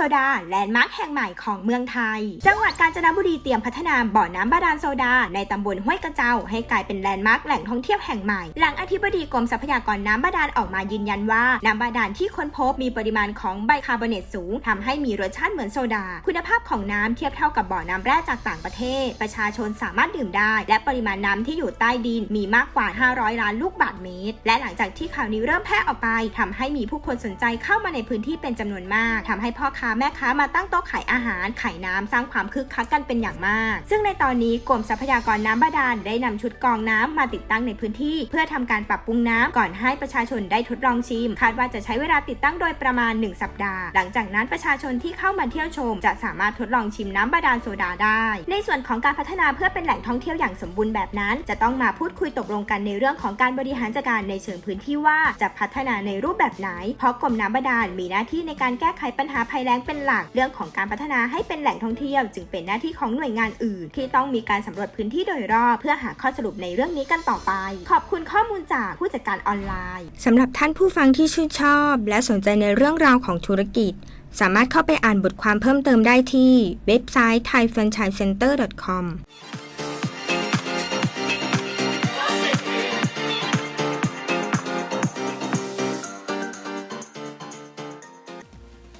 โซดาแลนด์มาร์คแห่งใหม่ของเมืองไทย จังหวัดกาญจนบุรีเตรียมพัฒนาบ่อน้ำบาดาลโซดา ในตำบลห้วยกระเจ้า ให้กลายเป็นแลนด์มาร์คแหล่งท่องเที่ยวแห่งใหม่ หลังอธิบดีกรมทรัพยากรน้ำบาดาลออกมายืนยันว่า น้ำบาดาลที่ค้นพบมีปริมาณของไบคาร์บอเนตสูงทำให้มีรสชาติเหมือนโซดา คุณภาพของน้ำเทียบเท่ากับบ่อน้ำแร่จากต่างประเทศ ประชาชนสามารถดื่มได้ และปริมาณน้ำที่อยู่ใต้ดินมีมากกว่า 500 ล้านลูกบาศก์เมตร และหลังจากที่ข่าวนี้เริ่มแพร่ออกไปทำให้มีผู้คนสนใจเข้ามาในพื้นที่เป็นจำนวนมากทำให้พ่อค้าแม่ค้ามาตั้งโต๊ะขายอาหารขายน้ำสร้างความคึกคักกันเป็นอย่างมาก ซึ่งในตอนนี้กรมทรัพยากรน้ำบาดาลได้นำชุดกรองน้ำมาติดตั้งในพื้นที่ เพื่อทำการปรับปรุงน้ำก่อนให้ประชาชนได้ทดลองชิม คาดว่าจะใช้เวลาติดตั้งโดยประมาณ 1 สัปดาห์ หลังจากนั้นประชาชนที่เข้ามาเที่ยวชม จะสามารถทดลองชิมน้ำบาดาลโซดาได้ ในส่วนของการพัฒนาเพื่อเป็นแหล่งท่องเที่ยวอย่างสมบูรณ์แบบนั้น จะต้องมาพูดคุยตกลงกันในเรื่องของการบริหารจัดการในเชิงพื้นที่ว่าจะพัฒนาในรูปแบบไหน เพราะกรมน้ำบาดาลมีหน้าที่ในการแก้ไขปัญหาภัยแล้งเป็นหลัก เรื่องของการพัฒนาให้เป็นแหล่งท่องเที่ยว จึงเป็นหน้าที่ของหน่วยงานอื่น ที่ต้องมีการสำรวจพื้นที่โดยรอบเพื่อหาข้อสรุปในเรื่องนี้กันต่อไป ขอบคุณข้อมูลจากผู้จัดการออนไลน์สำหรับท่านผู้ฟังที่ชื่นชอบ และสนใจในเรื่องราวของธุรกิจ สามารถเข้าไปอ่านบทความเพิ่มเติมได้ที่เว็บไซต์ thaifranchisecenter.com